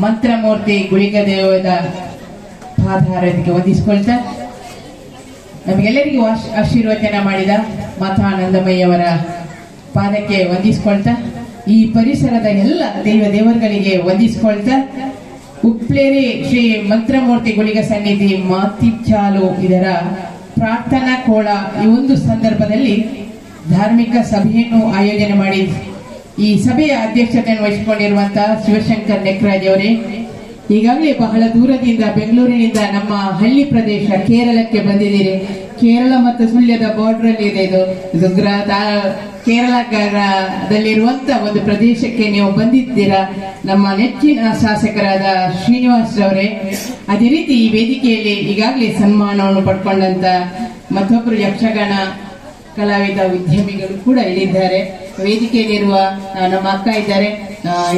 ಮಂತ್ರಮೂರ್ತಿ ಗುಳಿಗ ದೇವದ ಆಧಾರಕ್ಕೆ ವಂದಿಸಿಕೊಳ್ತಾ, ನಮಗೆಲ್ಲರಿಗೂ ಆಶ್- ಆಶೀರ್ವಚನ ಮಾಡಿದ ಮಾತಾನಂದಮಯ್ಯವರ ಪಾದಕ್ಕೆ ವಂದಿಸಿಕೊಳ್ತಾ, ಈ ಪರಿಸರದ ಎಲ್ಲ ದೇವ ದೇವರುಗಳಿಗೆ ವಂದಿಸಿಕೊಳ್ತಾ, ಉಪ್ಲೇರಿ ಶ್ರೀ ಮಂತ್ರಮೂರ್ತಿ ಗುಳಿಗ ಸನ್ನಿಧಿ ಮಾತಿಚಾಲು ಇದರ ಪ್ರಾರ್ಥನಾ ಕೋಳ ಈ ಒಂದು ಸಂದರ್ಭದಲ್ಲಿ ಧಾರ್ಮಿಕ ಸಭೆಯನ್ನು ಆಯೋಜನೆ ಮಾಡಿ ಈ ಸಭೆಯ ಅಧ್ಯಕ್ಷತೆಯನ್ನು ವಹಿಸಿಕೊಂಡಿರುವಂತಹ ಶಿವಶಂಕರ್ ನೆಕ್ರಾಜ್ ಅವರೇ, ಈಗಾಗಲೇ ಬಹಳ ದೂರದಿಂದ ಬೆಂಗಳೂರಿನಿಂದ ನಮ್ಮ ಹಳ್ಳಿ ಪ್ರದೇಶ ಕೇರಳಕ್ಕೆ ಬಂದಿದ್ದೀರಿ. ಕೇರಳ ಮತ್ತು ಸುಳ್ಯದ ಬಾರ್ಡರ್ ಅಲ್ಲಿ ಇದೆ ಇದು. ಇದು ಕೇರಳದಲ್ಲಿರುವಂತ ಒಂದು ಪ್ರದೇಶಕ್ಕೆ ನೀವು ಬಂದಿದ್ದೀರಾ? ನಮ್ಮ ನೆಚ್ಚಿನ ಶಾಸಕರಾದ ಶ್ರೀನಿವಾಸ್ ಅವರೇ, ಅದೇ ರೀತಿ ಈ ವೇದಿಕೆಯಲ್ಲಿ ಈಗಾಗಲೇ ಸನ್ಮಾನವನ್ನು ಪಡ್ಕೊಂಡಂತ ಮತ್ತೊಬ್ಬರು ಯಕ್ಷಗಾನ ಕಲಾವಿದ ಉದ್ಯಮಿಗಳು ಕೂಡ ಇಲ್ಲಿದ್ದಾರೆ. ವೇದಿಕೆಯಲ್ಲಿರುವ ನಮ್ಮ ಅಕ್ಕ ಇದ್ದಾರೆ.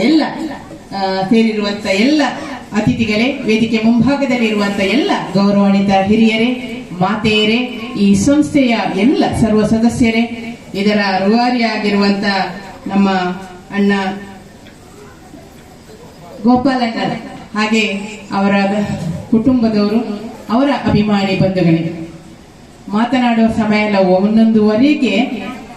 ಎಲ್ಲ ಸೇರಿರುವಂತ ಎಲ್ಲ ಅತಿಥಿಗಳೇ, ವೇದಿಕೆ ಮುಂಭಾಗದಲ್ಲಿರುವಂತ ಎಲ್ಲ ಗೌರವಾನ್ವಿತ ಹಿರಿಯರೇ, ಮಾತೆಯರೇ, ಈ ಸಂಸ್ಥೆಯ ಎಲ್ಲ ಸರ್ವ ಸದಸ್ಯರೇ, ಇದರ ರುವಾರಿಯಾಗಿರುವಂತ ನಮ್ಮ ಅಣ್ಣ ಗೋಪಾಲಣ್ಣ ಹಾಗೆ ಅವರ ಕುಟುಂಬದವರು, ಅವರ ಅಭಿಮಾನಿ ಬಂಧುಗಳೇ ಮಾತನಾಡುವ ಸಮಯ ಎಲ್ಲ ಒಂದೊಂದುವರೆಗೆ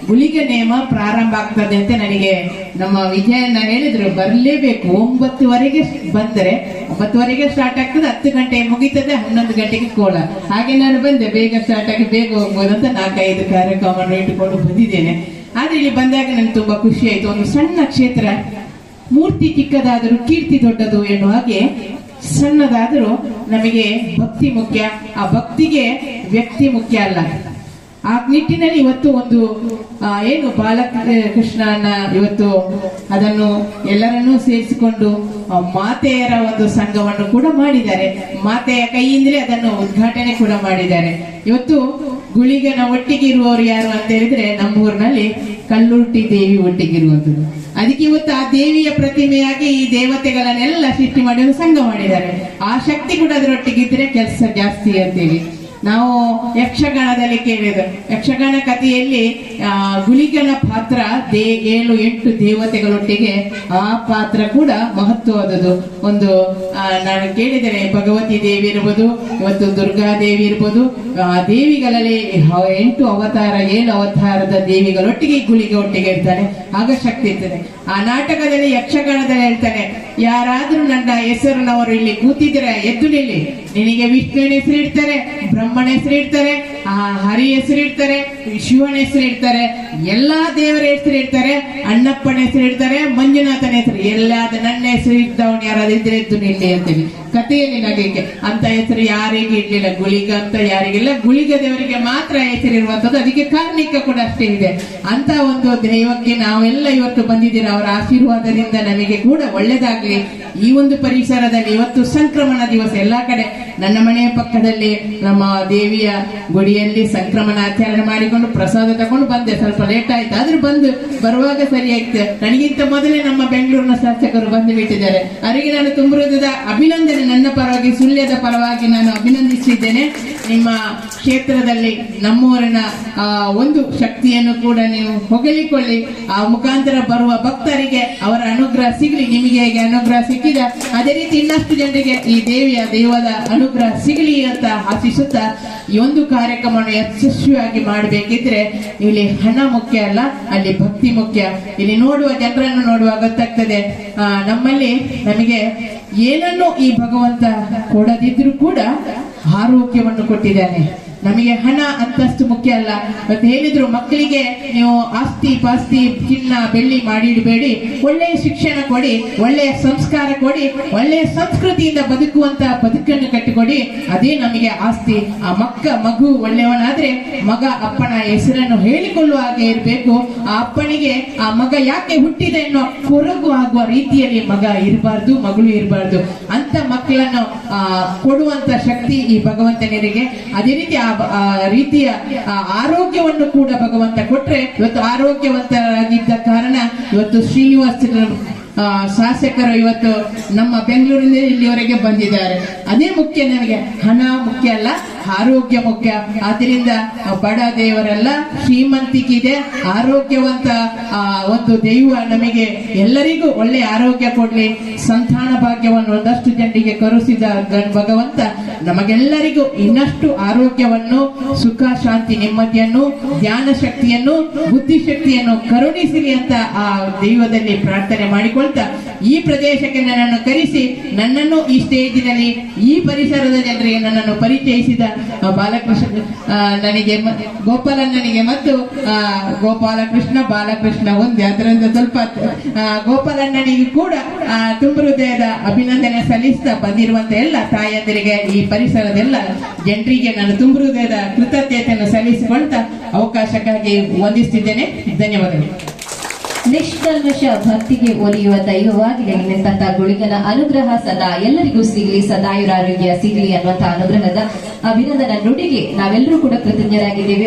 ಗುಳಿಗೆ ನೇಮ ಪ್ರಾರಂಭ ಆಗ್ತದೆ ಅಂತ ನನಗೆ ನಮ್ಮ ವಿಜಯಣ್ಣ ಹೇಳಿದ್ರು. ಬರಲೇಬೇಕು. ಒಂಬತ್ತುವರೆಗೆ ಬಂದರೆ ಒಂಬತ್ತುವರೆಗೆ ಸ್ಟಾರ್ಟ್ ಆಗ್ತದೆ. ಹತ್ತು ಗಂಟೆ ಮುಗೀತದೆ, ಹನ್ನೊಂದು ಗಂಟೆಗೆ ಕೋಲ. ಹಾಗೆ ನಾನು ಬಂದೆ. ಬೇಗ ಸ್ಟಾರ್ಟ್ ಆಗಿ ಬೇಗ ಹೋಗ್ಬೋದು ಅಂತ ನಾಲ್ಕೈದು ಕಾರ್ಯಕ್ರಮವನ್ನು ಇಟ್ಟುಕೊಂಡು ಬಂದಿದ್ದೇನೆ. ಆದ್ರೆ ಇಲ್ಲಿ ಬಂದಾಗ ನನಗೆ ತುಂಬಾ ಖುಷಿ ಆಯ್ತು. ಒಂದು ಸಣ್ಣ ಕ್ಷೇತ್ರ, ಮೂರ್ತಿ ಚಿಕ್ಕದಾದರೂ ಕೀರ್ತಿ ದೊಡ್ಡದು ಎನ್ನುವ ಹಾಗೆ ಸಣ್ಣದಾದರೂ ನಮಗೆ ಭಕ್ತಿ ಮುಖ್ಯ. ಆ ಭಕ್ತಿಗೆ ವ್ಯಕ್ತಿ ಮುಖ್ಯ ಅಲ್ಲ. ಆ ನಿಟ್ಟಿನಲ್ಲಿ ಇವತ್ತು ಒಂದು ಏನು ಬಾಲಕೃಷ್ಣನ ಇವತ್ತು ಅದನ್ನು ಎಲ್ಲರನ್ನೂ ಸೇರಿಸಿಕೊಂಡು ಮಾತೆಯರ ಒಂದು ಸಂಘವನ್ನು ಕೂಡ ಮಾಡಿದ್ದಾರೆ. ಮಾತೆಯ ಕೈಯಿಂದಲೇ ಅದನ್ನು ಉದ್ಘಾಟನೆ ಕೂಡ ಮಾಡಿದ್ದಾರೆ. ಇವತ್ತು ಗುಳಿಗನ ಒಟ್ಟಿಗೆ ಇರುವವರು ಯಾರು ಅಂತ ಹೇಳಿದ್ರೆ ನಮ್ಮೂರಿನಲ್ಲಿ ಕಲ್ಲುರ್ಟಿ ದೇವಿ ಒಟ್ಟಿಗಿರುವಂಥದ್ದು ಅದಕ್ಕೆ ಇವತ್ತು ಆ ದೇವಿಯ ಪ್ರತಿಮೆಯಾಗಿ ಈ ದೇವತೆಗಳನ್ನೆಲ್ಲ ಸೃಷ್ಟಿ ಮಾಡಿ ಸಂಘ ಮಾಡಿದ್ದಾರೆ. ಆ ಶಕ್ತಿ ಕೂಡ ಅದರೊಟ್ಟಿಗಿದ್ರೆ ಕೆಲಸ ಜಾಸ್ತಿ ಅಂತೇಳಿ. ನಾವು ಯಕ್ಷಗಾನದಲ್ಲಿ ಕೇಳಿದ ಯಕ್ಷಗಾನ ಕಥೆಯಲ್ಲಿ ಆ, ಗುಳಿಗನ ಪಾತ್ರ ದೇ ಏಳು ಎಂಟು ದೇವತೆಗಳೊಟ್ಟಿಗೆ ಆ ಪಾತ್ರ ಕೂಡ ಮಹತ್ವವಾದದ್ದು. ಒಂದು ನಾನು ಕೇಳಿದರೆ ಭಗವತಿ ದೇವಿ ಇರ್ಬೋದು ಇವತ್ತು ದುರ್ಗಾ ದೇವಿ ಇರ್ಬೋದು ಆ ದೇವಿಗಳಲ್ಲಿ ಎಂಟು ಅವತಾರ ಏಳು ಅವತಾರದ ದೇವಿಗಳೊಟ್ಟಿಗೆ ಗುಳಿಗೆ ಒಟ್ಟಿಗೆ ಇರ್ತಾನೆ. ಆಗ ಶಕ್ತಿ ಇರ್ತದೆ. ಆ ನಾಟಕದಲ್ಲಿ ಯಕ್ಷಗಾನದಲ್ಲಿ ಹೇಳ್ತಾನೆ ಯಾರಾದ್ರೂ ನನ್ನ ಹೆಸರಿನವರು ಇಲ್ಲಿ ಕೂತಿದ್ರೆ ಎದ್ದು ನಿಲ್ಲಿ. ನಿನಗೆ ವಿಷ್ಣುವಿನ ಹೆಸರಿಡ್ತಾರೆ ಬ್ರಹ್ಮನ ಹೆಸರು ಇಡ್ತಾರೆ ಆ, ಹರಿ ಹೆಸರು ಇಡ್ತಾರೆ, ಶಿವನ ಹೆಸರು ಇಡ್ತಾರೆ, ಎಲ್ಲಾ ದೇವರ ಹೆಸರು ಇಡ್ತಾರೆ, ಅಣ್ಣಪ್ಪನ ಹೆಸರು ಇಡ್ತಾರೆ, ಮಂಜುನಾಥನ ಹೆಸರು, ಎಲ್ಲಾದ ನನ್ನ ಹೆಸರು ಯಾರಾದ್ರೂ ಇದ್ರೆ ಎದ್ದು ನಿಲ್ಲಿ ಅಂತೇಳಿ ಕಥೆಯಲ್ಲಿ ನಗಲಿಕ್ಕೆ ಅಂತ ಹೆಸರು ಯಾರಿಗೆ ಇಡ್ಲಿಲ್ಲ, ಗುಳಿಗ ಅಂತ ಯಾರಿಗಿಲ್ಲ ಗುಳಿಗ ದೇವರಿಗೆ ಮಾತ್ರ ಹೆಸರಿರುವಂತದ್ದು ಅದಕ್ಕೆ ಕಾರ್ಣಿಕ ಕೂಡ ಅಷ್ಟೇ ಇದೆ. ಅಂತ ಒಂದು ದೈವಕ್ಕೆ ನಾವೆಲ್ಲ ಇವತ್ತು ಬಂದಿದ್ದೀರ ಅವರ ಆಶೀರ್ವಾದದಿಂದ ನಮಗೆ ಕೂಡ ಒಳ್ಳೇದಾಗ್ಲಿ. ಈ ಒಂದು ಪರಿಸರದಲ್ಲಿ ಇವತ್ತು ಸಂಕ್ರಮಣ ದಿವಸ ಎಲ್ಲಾ ಕಡೆ ನನ್ನ ಮನೆಯ ಪಕ್ಕದಲ್ಲಿ ನಮ್ಮ ದೇವಿಯ ಗುಡಿಯಲ್ಲಿ ಸಂಕ್ರಮಣ ಆಚರಣೆ ಮಾಡಿಕೊಂಡು ಪ್ರಸಾದ ತಗೊಂಡು ಬಂದೆ. ಸ್ವಲ್ಪ ಲೇಟ್ ಆಯ್ತು. ಆದ್ರೂ ಬಂದು ಬರುವಾಗ ಸರಿ ಆಯ್ತು. ನನಗಿಂತ ಮೊದಲೇ ನಮ್ಮ ಬೆಂಗಳೂರಿನ ಶಾಸಕರು ಬಂದು ಬಿಟ್ಟಿದ್ದಾರೆ. ಅವರಿಗೆ ನಾನು ತುಂಬ ಅಭಿನಂದನೆ. ನನ್ನ ಪರವಾಗಿ, ಸುಳ್ಯದ ಪರವಾಗಿ ನಾನು ಅಭಿನಂದಿಸಿದ್ದೇನೆ. ನಿಮ್ಮ ಕ್ಷೇತ್ರದಲ್ಲಿ ನಮ್ಮೂರಿನ ಒಂದು ಶಕ್ತಿಯನ್ನು ಕೂಡ ನೀವು ಹೊಗಳಿಕೊಳ್ಳಿ. ಆ ಮುಖಾಂತರ ಬರುವ ಭಕ್ತರಿಗೆ ಅವರ ಅನುಗ್ರಹ ಸಿಗಲಿ. ನಿಮಗೆ ಹೇಗೆ ಅನುಗ್ರಹ ಸಿಕ್ಕಿದ? ಅದೇ ರೀತಿ ಇನ್ನಷ್ಟು ಜನರಿಗೆ ಈ ದೇವಿಯ, ದೇವದ ಅನುಗ್ರಹ ಸಿಗಲಿ ಅಂತ ಆಶಿಸುತ್ತಾ ಈ ಒಂದು ಕಾರ್ಯಕ್ರಮವನ್ನು ಯಶಸ್ವಿಯಾಗಿ ಮಾಡಬೇಕಿದ್ರೆ ಇಲ್ಲಿ ಹಣ ಮುಖ್ಯ ಅಲ್ಲ ಅಲ್ಲಿ ಭಕ್ತಿ ಮುಖ್ಯ. ಇಲ್ಲಿ ನೋಡುವ ಜನರನ್ನು ನೋಡುವ ಗೊತ್ತಾಗ್ತದೆ ಆ, ನಮ್ಮಲ್ಲಿ ನಮಗೆ ಏನನ್ನು ಈ ಭಗವಂತ ಕೊಡದಿದ್ರು ಕೂಡ ಆರೋಗ್ಯವನ್ನು ಕೊಟ್ಟಿದ್ದಾನೆ. ನಮಗೆ ಹಣ ಅಂತಷ್ಟು ಮುಖ್ಯ ಅಲ್ಲ. ಮತ್ತೆ ಹೇಳಿದ್ರು ಮಕ್ಕಳಿಗೆ ನೀವು ಆಸ್ತಿ ಪಾಸ್ತಿ ಚಿನ್ನ ಬೆಳ್ಳಿ ಮಾಡಿಡಬೇಡಿ. ಒಳ್ಳೆಯ ಶಿಕ್ಷಣ ಕೊಡಿ, ಒಳ್ಳೆಯ ಸಂಸ್ಕಾರ ಕೊಡಿ, ಒಳ್ಳೆಯ ಸಂಸ್ಕೃತಿಯಿಂದ ಬದುಕುವಂತ ಬದುಕನ್ನು ಕಟ್ಟಿಕೊಡಿ. ಅದೇ ನಮಗೆ ಆಸ್ತಿ. ಆ ಮಕ್ಕ, ಮಗು ಒಳ್ಳೆಯವನಾದ್ರೆ ಮಗ ಅಪ್ಪನ ಹೆಸರನ್ನು ಹೇಳಿಕೊಳ್ಳುವ ಹಾಗೆ ಇರಬೇಕು. ಆ ಅಪ್ಪನಿಗೆ, ಆ ಮಗ ಯಾಕೆ ಹುಟ್ಟಿದೆ ಅನ್ನೋ ಕೊರಗು ಆಗುವ ರೀತಿಯಲ್ಲಿ ಮಗ ಇರಬಾರ್ದು, ಮಗಳು ಇರಬಾರ್ದು. ಅಂತ ಮಕ್ಕಳನ್ನು ಕೊಡುವಂತ ಶಕ್ತಿ ಈ ಭಗವಂತನಿಗೆ. ಅದೇ ರೀತಿ ಆ ರೀತಿಯ ಆರೋಗ್ಯವನ್ನು ಕೂಡ ಭಗವಂತ ಕೊಟ್ರೆ ಇವತ್ತು ಆರೋಗ್ಯವಂತರಾಗಿದ್ದ ಕಾರಣ ಇವತ್ತು ಶ್ರೀನಿವಾಸ ಶಾಸಕರು ಇವತ್ತು ನಮ್ಮ ಬೆಂಗಳೂರಿಂದ ಇಲ್ಲಿವರೆಗೆ ಬಂದಿದ್ದಾರೆ. ಅದೇ ಮುಖ್ಯ ನನಗೆ. ಹಣ ಮುಖ್ಯ ಅಲ್ಲ, ಆರೋಗ್ಯ ಮುಖ್ಯ. ಆದ್ರಿಂದ ಬಡ ದೇವರೆಲ್ಲ ಶ್ರೀಮಂತಿಕಿದೆ ಆರೋಗ್ಯವಂತ ಒಂದು ದೈವ ನಮಗೆ ಎಲ್ಲರಿಗೂ ಒಳ್ಳೆ ಆರೋಗ್ಯ ಕೊಡ್ಲಿ. ಸಂತಾನ ಭಾಗ್ಯವನ್ನು ಒಂದಷ್ಟು ಜನರಿಗೆ ಕರುಸಿದ ಭಗವಂತ ನಮಗೆಲ್ಲರಿಗೂ ಇನ್ನಷ್ಟು ಆರೋಗ್ಯವನ್ನು, ಸುಖ, ಶಾಂತಿ, ನೆಮ್ಮದಿಯನ್ನು ಜ್ಞಾನ ಶಕ್ತಿಯನ್ನು, ಬುದ್ಧಿಶಕ್ತಿಯನ್ನು ಕರುಣಿಸಿರಿ ಅಂತ ಆ ದೈವದಲ್ಲಿ ಪ್ರಾರ್ಥನೆ ಈ ಪ್ರದೇಶಕ್ಕೆ ನನ್ನನ್ನು ಕರೆಸಿ ನನ್ನನ್ನು ಈ ಸ್ಟೇಜಿನಲ್ಲಿ ಈ ಪರಿಸರದ ಜನರಿಗೆ ನನ್ನನ್ನು ಪರಿಚಯಿಸಿದ ಬಾಲಕೃಷ್ಣ ನನಗೆ ಗೋಪಾಲಣ್ಣನಿಗೆ ಮತ್ತು ಗೋಪಾಲಕೃಷ್ಣ, ಬಾಲಕೃಷ್ಣ ಒಂದೇ ಅದರಿಂದ ಸ್ವಲ್ಪ ಗೋಪಾಲಣ್ಣನಿಗೆ ಕೂಡ ತುಂಬ ಹೃದಯದ ಅಭಿನಂದನೆ ಸಲ್ಲಿಸ್ತಾ ಬಂದಿರುವಂತ ಎಲ್ಲ ತಾಯಂದರಿಗೆ ಈ ಪರಿಸರದ ಎಲ್ಲ ಜನರಿಗೆ ನಾನು ತುಂಬ ಹೃದಯದ ಕೃತಜ್ಞತೆಯನ್ನು ಸಲ್ಲಿಸಿಕೊಳ್ತಾ ಅವಕಾಶಕ್ಕಾಗಿ ವಂದಿಸ್ತಿದ್ದೇನೆ. ಧನ್ಯವಾದಗಳು. ನಿಷ್ಕಲ್ಮಶ ಭಕ್ತಿಗೆ ಒಲಿಯುವ ದೈವವಾಗಿದೆ. ನಿಂತಹ ಗುಳಿಗನ ಅನುಗ್ರಹ ಸದಾ ಎಲ್ಲರಿಗೂ ಸಿಗಲಿ. ಸದಾಯುರಾರೋಗ್ಯ ಸಿಗಲಿ ಅನ್ನುವಂತಹ ಅನುಗ್ರಹದ ಅಭಿನಂದನ ನುಡಿಗೆ ನಾವೆಲ್ಲರೂ ಕೂಡ ಕೃತಜ್ಞರಾಗಿದ್ದೇವೆ.